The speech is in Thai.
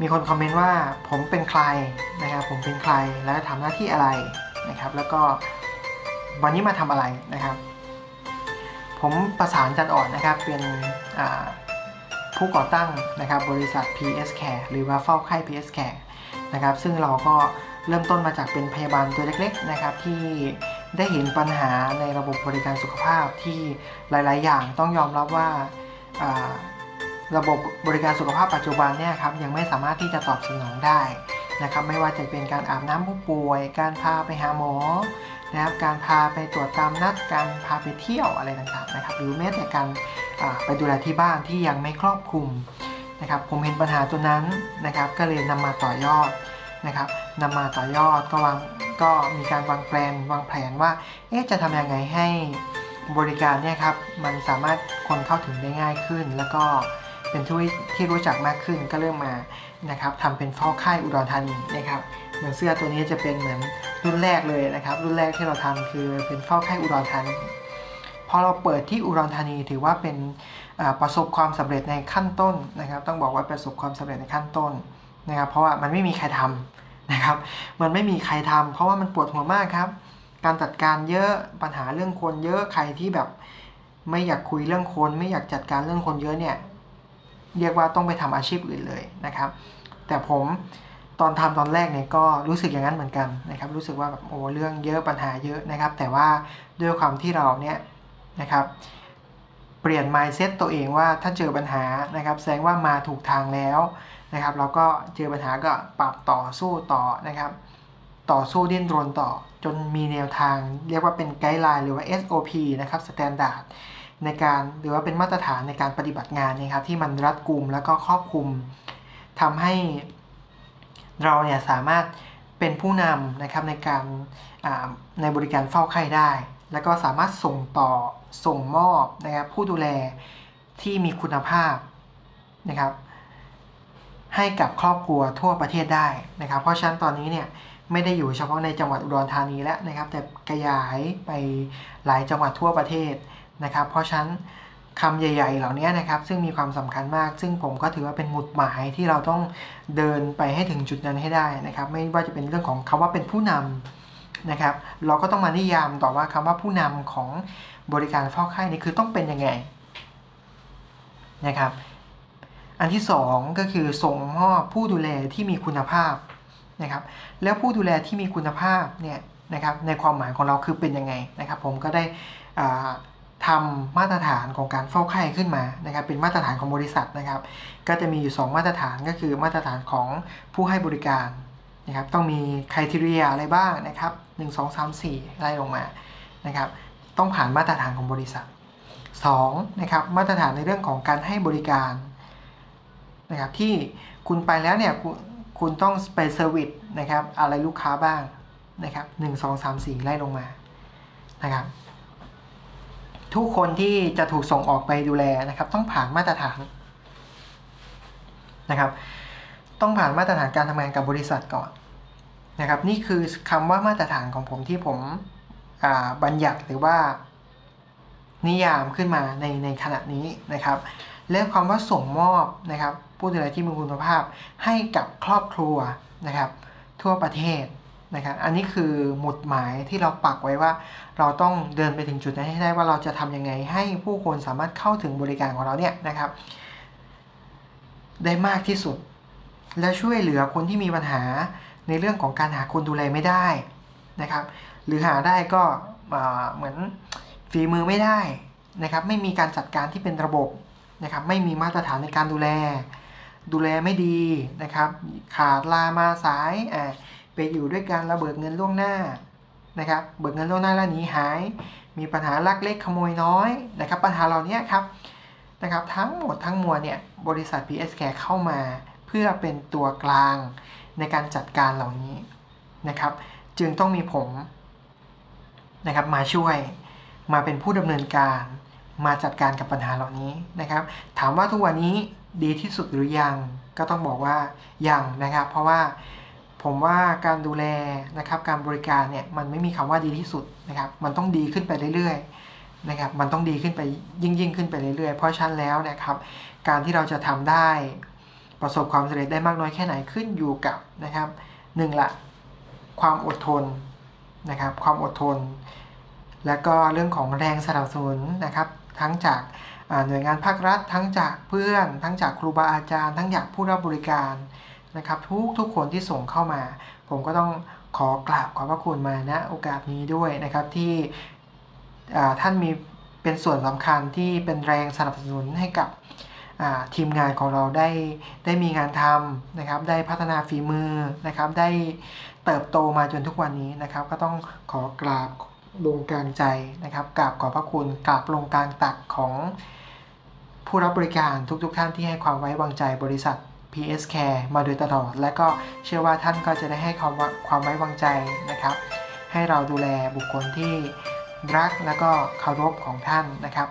มีคนคอมเมนต์ว่าผมเป็นใครนะครับ ผมเป็นใครและทำหน้าที่อะไรนะครับ แล้วก็วันนี้มาทำอะไรนะครับ ผมประสานจันอ่อนนะครับเป็นผู้ก่อตั้งนะครับบริษัท PS Care หรือว่าเฝ้าไข้ PS Care นะครับซึ่งเราก็เริ่มต้นมาจากเป็นพยาบาลตัวเล็กๆนะครับที่ได้เห็นปัญหาในระบบบริการสุขภาพที่หลาย ๆ อย่างต้องยอมรับว่า ระบบบริการสุขภาพปัจจุบันเนี่ยครับยังไม่สามารถที่จะตอบสนองได้นะครับไม่ว่าจะเป็นการอาบน้ำผู้ป่วย การพาไปหาหมอนะครับการพาไปตรวจตามนัดการพาไปเที่ยวอะไรต่างๆนะครับหรือแม้แต่การไปดูแลที่บ้านที่ยังไม่ครอบคลุมนะครับผมเห็นปัญหาตัวนั้นนะครับก็เลยนำมาต่อยอดนะครับนำมาต่อยอดก็วางก็มีการวางแผนวางแผนว่าเอ๊ะจะทำยังไงให้บริการเนี่ยครับมันสามารถคนเข้าถึงได้ง่ายขึ้น แล้วก็ เป็นที่ที่รู้จักมากขึ้นก็เริ่มมานะครับทำเป็นเฝ้าค่ายอุดรธานีนะครับเหมือนเสื้อตัวนี้จะเป็นเหมือนรุ่นแรกเลยนะครับ รุ่นแรกที่เราทำคือเป็นเฝ้าค่ายอุดรธานีพอเราเปิดที่อุดรธานีถือว่าเป็นประสบความสำเร็จในขั้นต้นนะครับ ต้องบอกว่าประสบความสำเร็จในขั้นต้นนะครับ เพราะว่ามันไม่มีใครทำนะครับ มันไม่มีใครทำเพราะว่ามันปวดหัวมากครับ การจัดการเยอะปัญหาเรื่องคนเยอะใครที่แบบไม่อยากคุยเรื่องคน ไม่อยากจัดการเรื่องคนเยอะเนี่ย เรียกว่าต้องไปทำอาชีพอื่นเลยนะครับ แต่ผมตอนทำตอนแรกเนี่ยก็รู้สึกอย่างนั้นเหมือนกันนะครับ รู้สึกว่าแบบโอ้เรื่องเยอะปัญหาเยอะนะครับ แต่ว่าด้วยความที่เราเนี่ยนะครับเปลี่ยน mindset ตัวเองว่าถ้าเจอปัญหานะครับแสดงว่ามาถูกทางแล้วนะครับเราก็เจอปัญหาก็ปรับต่อสู้ต่อนะครับ ต่อสู้ดิ้นรนต่อจนมีแนวทาง เรียกว่าเป็นไกด์ไลน์หรือว่า SOP นะครับ Standard ในการหรือว่าเป็นมาตรฐานในการปฏิบัติงานนะครับที่มันรัดกุมแล้วก็ครอบคลุมทำให้เราเนี่ยสามารถเป็นผู้นำนะครับในการในบริการเฝ้าไข้ได้ แล้วก็สามารถส่งต่อส่งมอบนะครับผู้ดูแลที่มีคุณภาพนะครับให้กับครอบครัวทั่วประเทศได้นะครับ เพราะฉะนั้นตอนนี้เนี่ยไม่ได้อยู่เฉพาะในจังหวัดอุดรธานีแล้วนะครับ แต่ขยายไปหลายจังหวัดทั่วประเทศ นะครับ เพราะฉะนั้นคำใหญ่ ๆ เหล่านี้นะครับ ซึ่งมีความสำคัญมาก ซึ่งผมก็ถือว่าเป็นหมุดหมายที่เราต้องเดินไปให้ถึงจุดนั้นให้ได้นะครับ ไม่ว่าจะเป็นเรื่องของคำว่าเป็นผู้นำนะครับ เราก็ต้องมานิยามต่อว่าคำว่าผู้นำของบริการเฝ้าไข้นี่คือต้องเป็นยังไงนะครับ อันที่สองก็คือส่งมอบผู้ดูแลที่มีคุณภาพนะครับ แล้วผู้ดูแลที่มีคุณภาพเนี่ยนะครับ ในความหมายของเราคือเป็นยังไงนะครับ ผมก็ได้ อ่าทำมาตรฐานของการเฝ้าไข้ขึ้นมานะครับเป็นมาตรฐานของบริษัทนะครับ ก็จะมีอยู่ 2 มาตรฐานก็คือมาตรฐานของผู้ให้บริการนะครับต้องมีคุณทีเรียอะไรบ้างนะครับ 1 2 3 4ไล่ลงมานะครับต้องผ่านมาตรฐานของบริษัท2นะครับมาตรฐานในเรื่องของการให้บริการนะครับที่คุณไปแล้วเนี่ยคคุณต้องไปเซอร์วิสนะครับอะไรลูกค้าบ้างนะครับหนึ่งสองสามสี่ไล่ลงมานะครับ ทุกคนที่จะถูกส่งออกไปดูแลนะครับ ต้องผ่านมาตรฐานนะครับ ต้องผ่านมาตรฐานการทำงานกับบริษัทก่อนนะครับ นี่คือคำว่ามาตรฐานของผมที่ผมบัญญัติหรือว่านิยามขึ้นมาในในขณะนี้นะครับ และความว่าส่งมอบนะครับผู้ดูแลที่มีคุณภาพให้กับครอบครัวนะครับ ทั่วประเทศ นะครับอันนี้คือหมุดหมายที่เราปักไว้ว่า เราต้องเดินไปถึงจุดนั้นให้ได้ว่าเราจะทำยังไงให้ผู้คนสามารถเข้าถึงบริการของเราเนี่ยนะครับ ได้มากที่สุด และช่วยเหลือคนที่มีปัญหาในเรื่องของการหาคนดูแลไม่ได้นะครับ หรือหาได้ก็เหมือนฝีมือไม่ได้นะครับ ไม่มีการจัดการที่เป็นระบบนะครับ ไม่มีมาตรฐานในการดูแล ดูแลไม่ดีนะครับ ขาดลามาสาย ไปอยู่ด้วยการระเบิดเงินล่วงหน้านะครับ เบิกเงินล่วงหน้าแล้วหนีหาย มีปัญหาลักเล็กขโมยน้อยนะครับ ปัญหาเหล่านี้ครับนะครับทั้งหมดทั้งมวลเนี่ยบริษัท PS Care เข้ามา เพื่อเป็นตัวกลางในการจัดการเหล่านี้นะครับ จึงต้องมีผมนะครับมาช่วยมาเป็นผู้ดำเนินการ มาจัดการกับปัญหาเหล่านี้นะครับ ถามว่าทุกวันนี้ดีที่สุดหรือยังก็ต้องบอกว่ายังนะครับ เพราะว่า ผมว่าการดูแลนะครับการบริการเนี่ยมันไม่มีคำว่าดีที่สุดนะครับ มันต้องดีขึ้นไปเรื่อยๆนะครับ มันต้องดีขึ้นไปยิ่งยิ่งขึ้นไปเรื่อยๆ เพราะฉะนั้นแล้วนะครับ การที่เราจะทำได้ประสบความสำเร็จได้มากน้อยแค่ไหนขึ้นอยู่กับนะครับหนึ่งละความอดทนนะครับ ความอดทน และก็เรื่องของแรงสนับสนุนนะครับ ทั้งจากหน่วยงานภาครัฐ ทั้งจากเพื่อน ทั้งจากครูบาอาจารย์ ทั้งจากผู้รับบริการ นะครับ ทุกทุกคนที่ส่งเข้ามา ผมก็ต้องขอกราบขอบพระคุณมาณโอกาสนี้ด้วยนะครับที่ท่านมีเป็นส่วนสำคัญที่เป็นแรงสนับสนุนให้กับทีมงานของเราได้ได้มีงานทำนะครับ ได้พัฒนาฝีมือนะครับ ได้เติบโตมาจนทุกวันนี้นะครับ ก็ต้องขอกราบลงกลางใจนะครับกราบขอบพระคุณกราบลงกลางตักของผู้รับบริการทุกๆทท่านที่ให้ความไว้วางใจบริษัท PS Care มาโดยตลอด และก็เชื่อว่าท่านก็จะได้ให้ความความไว้วางใจนะครับ ให้เราดูแลบุคคลที่รักและก็เคารพของท่านนะครับ